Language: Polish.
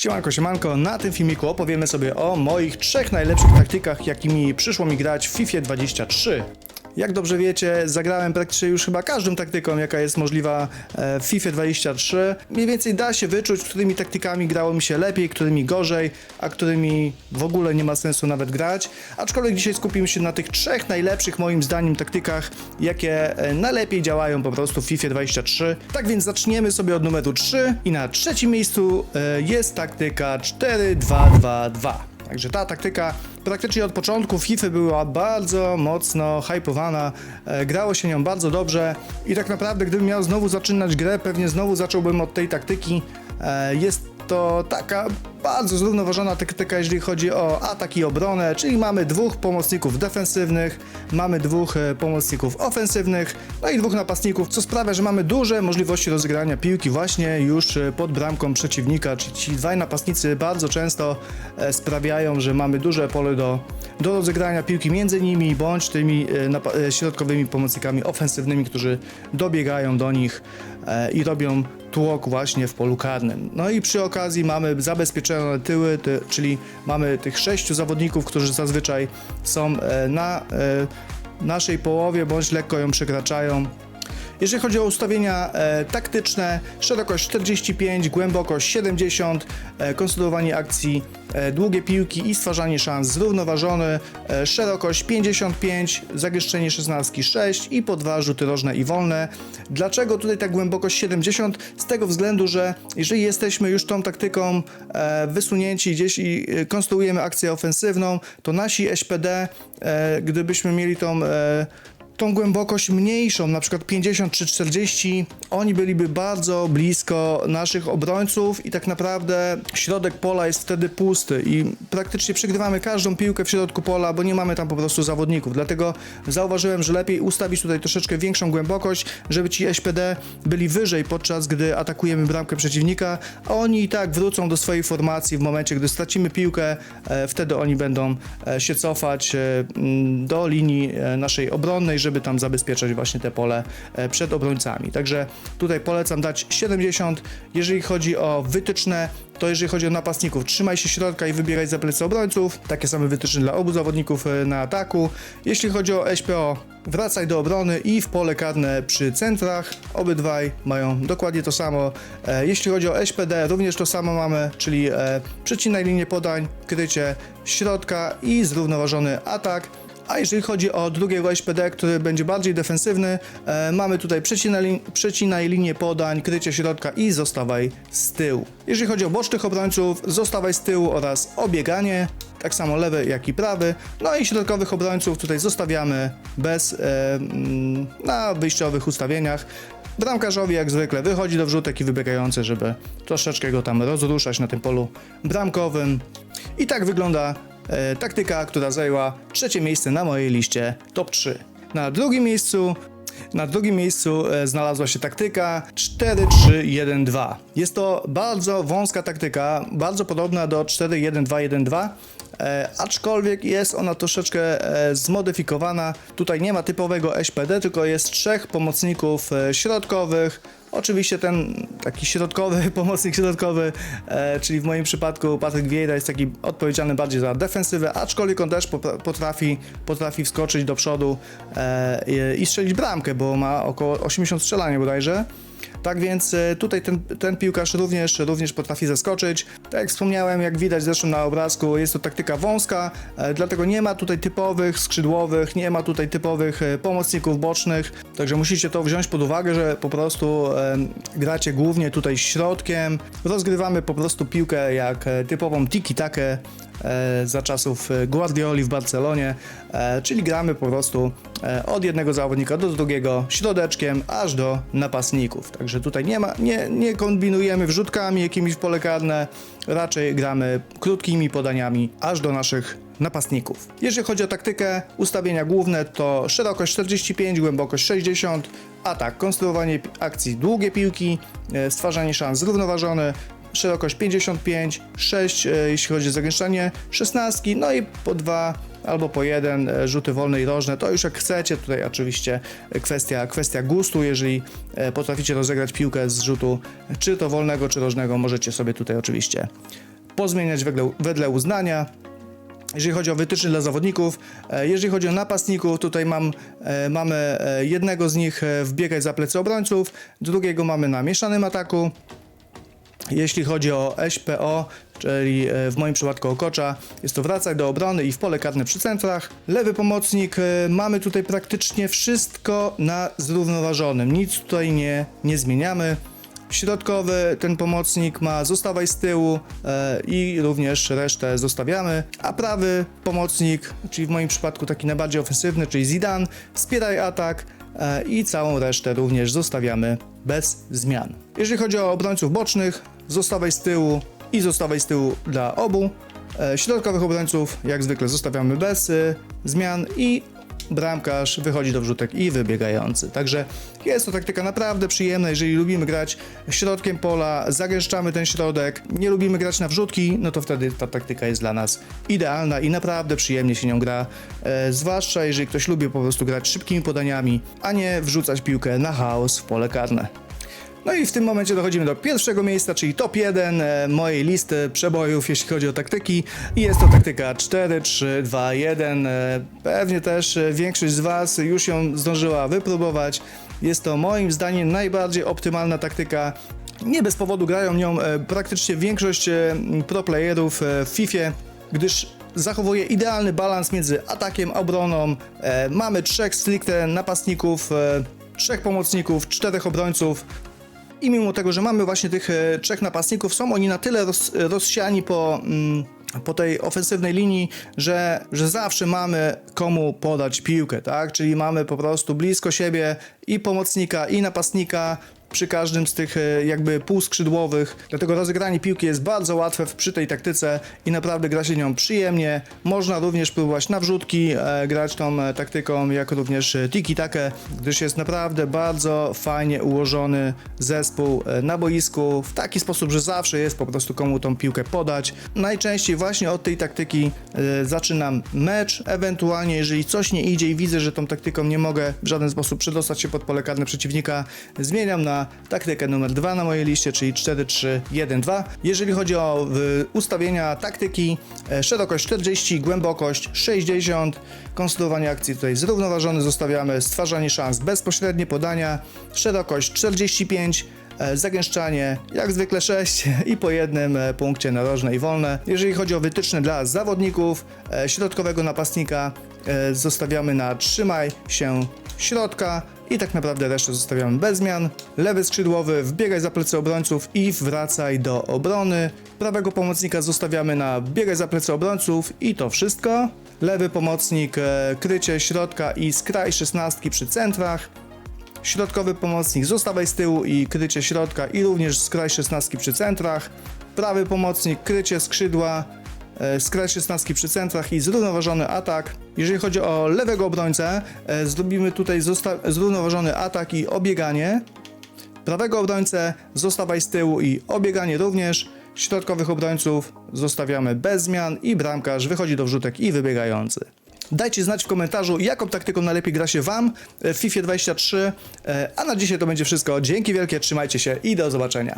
Siemanko, siemanko, na tym filmiku opowiemy sobie o moich trzech najlepszych taktykach, jakimi przyszło mi grać w FIFA 23. Jak dobrze wiecie, zagrałem praktycznie już chyba każdą taktyką, jaka jest możliwa e, w FIFA 23. Mniej więcej da się wyczuć, którymi taktykami grało mi się lepiej, którymi gorzej, a którymi w ogóle nie ma sensu nawet grać. Aczkolwiek dzisiaj skupimy się na tych trzech najlepszych moim zdaniem taktykach, jakie e, najlepiej działają po prostu w FIFA 23. Tak więc zaczniemy sobie od numeru 3 i na trzecim miejscu e, jest taktyka 4-2-2-2. Także ta taktyka praktycznie od początku FIFA była bardzo mocno hypowana, e, grało się nią bardzo dobrze i tak naprawdę gdybym miał znowu zaczynać grę, pewnie znowu zacząłbym od tej taktyki. E, jest to taka bardzo zrównoważona taktyka, jeżeli chodzi o atak i obronę, czyli mamy dwóch pomocników defensywnych, mamy dwóch e, pomocników ofensywnych, no i dwóch napastników, co sprawia, że mamy duże możliwości rozegrania piłki właśnie już e, pod bramką przeciwnika, czyli ci dwaj napastnicy bardzo często e, sprawiają, że mamy duże pole do, do rozegrania piłki między nimi, bądź tymi środkowymi pomocnikami ofensywnymi, którzy dobiegają do nich i robią tłok właśnie w polu karnym. No i przy okazji mamy zabezpieczone tyły, ty, czyli mamy tych sześciu zawodników, którzy zazwyczaj są e, na e, naszej połowie, bądź lekko ją przekraczają. Jeżeli chodzi o ustawienia e, taktyczne, szerokość 45, głębokość 70, e, konstruowanie akcji, e, długie piłki i stwarzanie szans zrównoważony, e, szerokość 55, zagęszczenie 16 6 i po dwa rzuty rożne i wolne. Dlaczego tutaj ta głębokość 70? Z tego względu, że jeżeli jesteśmy już tą taktyką e, wysunięci gdzieś i e, konstruujemy akcję ofensywną, to nasi SPD, e, gdybyśmy mieli tą e, tą głębokość mniejszą, na przykład 50 czy 40, oni byliby bardzo blisko naszych obrońców i tak naprawdę środek pola jest wtedy pusty i praktycznie przegrywamy każdą piłkę w środku pola, bo nie mamy tam po prostu zawodników. Dlatego zauważyłem, że lepiej ustawić tutaj troszeczkę większą głębokość, żeby ci SPD byli wyżej podczas gdy atakujemy bramkę przeciwnika, a oni i tak wrócą do swojej formacji w momencie, gdy stracimy piłkę, e, wtedy oni będą e, się cofać e, do linii naszej obronnej, żeby tam zabezpieczać właśnie te pole e, przed obrońcami. Także tutaj polecam dać 70. Jeżeli chodzi o wytyczne, to jeżeli chodzi o napastników, trzymaj się środka i wybieraj za plecy obrońców. Takie same wytyczne dla obu zawodników e, na ataku. Jeśli chodzi o SPO, wracaj do obrony i w pole karne przy centrach. Obydwaj mają dokładnie to samo. E, Jeśli chodzi o SPD, również to samo mamy, czyli przecinaj linię podań, krycie środka i zrównoważony atak. A jeżeli chodzi o drugiego SPD, który będzie bardziej defensywny, e, mamy tutaj przecinaj, przecinaj linię podań, krycie środka i zostawaj z tyłu. Jeżeli chodzi o bocznych obrońców, zostawaj z tyłu oraz obieganie, tak samo lewy jak i prawy. No i środkowych obrońców tutaj zostawiamy bez e, mm, na wyjściowych ustawieniach. Bramkarzowi jak zwykle wychodzi do wrzutek i wybiegający, żeby troszeczkę go tam rozruszać na tym polu bramkowym. I tak wygląda e, taktyka, która zajęła trzecie miejsce na mojej liście top 3. Na drugim miejscu na drugim miejscu e, znalazła się taktyka 4-3-1-2. Jest to bardzo wąska taktyka, bardzo podobna do 4-1-2-1-2. E, aczkolwiek jest ona troszeczkę e, zmodyfikowana. Tutaj nie ma typowego SPD, tylko jest trzech pomocników środkowych. Oczywiście ten taki środkowy, pomocnik środkowy, e, czyli w moim przypadku Patryk Vieira jest taki odpowiedzialny bardziej za defensywę, aczkolwiek on też potrafi, potrafi wskoczyć do przodu e, i, strzelić bramkę, bo ma około 80 strzelania bodajże. Tak więc e, tutaj ten, ten piłkarz również, również potrafi zaskoczyć. Tak jak wspomniałem, jak widać zresztą na obrazku, jest to taktyka wąska, e, dlatego nie ma tutaj typowych skrzydłowych, nie ma tutaj typowych e, pomocników bocznych, także musicie to wziąć pod uwagę, że po prostu gracie głównie tutaj środkiem, rozgrywamy po prostu piłkę jak typową tiki-takę za czasów e, Guardioli w Barcelonie, e, czyli gramy po prostu e, od jednego zawodnika do drugiego środeczkiem aż do napastników. Także tutaj nie ma, nie, nie kombinujemy wrzutkami jakimiś w pole karne, raczej gramy krótkimi podaniami aż do naszych napastników. Jeżeli chodzi o taktykę, ustawienia główne to szerokość 45, głębokość 60, atak, konstruowanie akcji, długie piłki, e, stwarzanie szans zrównoważone, szerokość 55, 6 e, jeśli chodzi o zagęszczanie, 16, no i po dwa albo po jeden e, rzuty wolne i rożne, to już jak chcecie, tutaj oczywiście kwestia, kwestia gustu, jeżeli e, potraficie rozegrać piłkę z rzutu czy to wolnego, czy rożnego, możecie sobie tutaj oczywiście pozmieniać wedle, wedle uznania. Jeżeli chodzi o wytyczne dla zawodników, jeżeli chodzi o napastników, tutaj mam, mamy jednego z nich wbiegać za plecy obrońców, drugiego mamy na mieszanym ataku. Jeśli chodzi o SPO, czyli e, w moim przypadku Okocza, jest to wracaj do obrony i w pole karne przy centrach. Lewy pomocnik, e, mamy tutaj praktycznie wszystko na zrównoważonym, nic tutaj nie, nie zmieniamy. Środkowy ten pomocnik ma zostawaj z tyłu e, i również resztę zostawiamy, a prawy pomocnik, czyli w moim przypadku taki najbardziej ofensywny, czyli Zidane, wspieraj atak e, i całą resztę również zostawiamy bez zmian. Jeżeli chodzi o obrońców bocznych, zostawaj z tyłu i zostawaj z tyłu dla obu. E, środkowych obrońców jak zwykle zostawiamy bez e, zmian i bramkarz wychodzi do wrzutek i wybiegający. Także jest to taktyka naprawdę przyjemna, jeżeli lubimy grać środkiem pola, zagęszczamy ten środek, nie lubimy grać na wrzutki, no to wtedy ta taktyka jest dla nas idealna i naprawdę przyjemnie się nią gra, e, zwłaszcza jeżeli ktoś lubi po prostu grać szybkimi podaniami, a nie wrzucać piłkę na chaos w pole karne. No i w tym momencie dochodzimy do pierwszego miejsca, czyli top 1 e, mojej listy przebojów, jeśli chodzi o taktyki. Jest to taktyka 4, 3, 2, 1. E, Pewnie też e, większość z Was już ją zdążyła wypróbować. Jest to moim zdaniem najbardziej optymalna taktyka. Nie bez powodu grają nią e, praktycznie większość pro playerów w FIFA, gdyż zachowuje idealny balans między atakiem a obroną. Mamy trzech stricte napastników, trzech pomocników, czterech obrońców. I mimo tego, że mamy właśnie tych e, trzech napastników, są oni na tyle roz, rozsiani po, mm, po tej ofensywnej linii, że, że zawsze mamy komu podać piłkę, tak? Czyli mamy po prostu blisko siebie i pomocnika, i napastnika przy każdym z tych e, jakby półskrzydłowych. Dlatego rozegranie piłki jest bardzo łatwe przy tej taktyce i naprawdę gra się nią przyjemnie. Można również próbować na wrzutki e, grać tą e, taktyką, jak również tiki-takę, gdyż jest naprawdę bardzo fajnie ułożony zespół na boisku w taki sposób, że zawsze jest po prostu komu tą piłkę podać. Najczęściej właśnie od tej taktyki zaczynam mecz, ewentualnie jeżeli coś nie idzie i widzę, że tą taktyką nie mogę w żaden sposób przedostać się pod pole karne przeciwnika, zmieniam na taktykę numer 2 na mojej liście, czyli 4-3-1-2. Jeżeli chodzi o ustawienia taktyki, e, szerokość 40, głębokość 60, konstruowanie akcji tutaj zrównoważony zostawiamy, stwarzanie szans bezpośrednie podania, szerokość 45, e, zagęszczanie jak zwykle 6 i po jednym e, punkcie narożne i wolne. Jeżeli chodzi o wytyczne dla zawodników, środkowego napastnika zostawiamy na trzymaj się środka i tak naprawdę resztę zostawiamy bez zmian. Lewy skrzydłowy wbiegaj za plecy obrońców i wracaj do obrony. Prawego pomocnika zostawiamy na biegaj za plecy obrońców i to wszystko. Lewy pomocnik e, krycie środka i skraj szesnastki przy centrach. Środkowy pomocnik zostawaj z tyłu i krycie środka i również skraj 16 przy centrach. Prawy pomocnik krycie skrzydła, skraj 16 przy centrach i zrównoważony atak. Jeżeli chodzi o lewego obrońcę, e, zrobimy tutaj zrównoważony atak i obieganie. Prawego obrońcę zostawaj z tyłu i obieganie również. Środkowych obrońców zostawiamy bez zmian i bramkarz wychodzi do wrzutek i wybiegający. Dajcie znać w komentarzu, jaką taktyką najlepiej gra się Wam w FIFA 23. E, A na dzisiaj to będzie wszystko. Dzięki wielkie, trzymajcie się i do zobaczenia.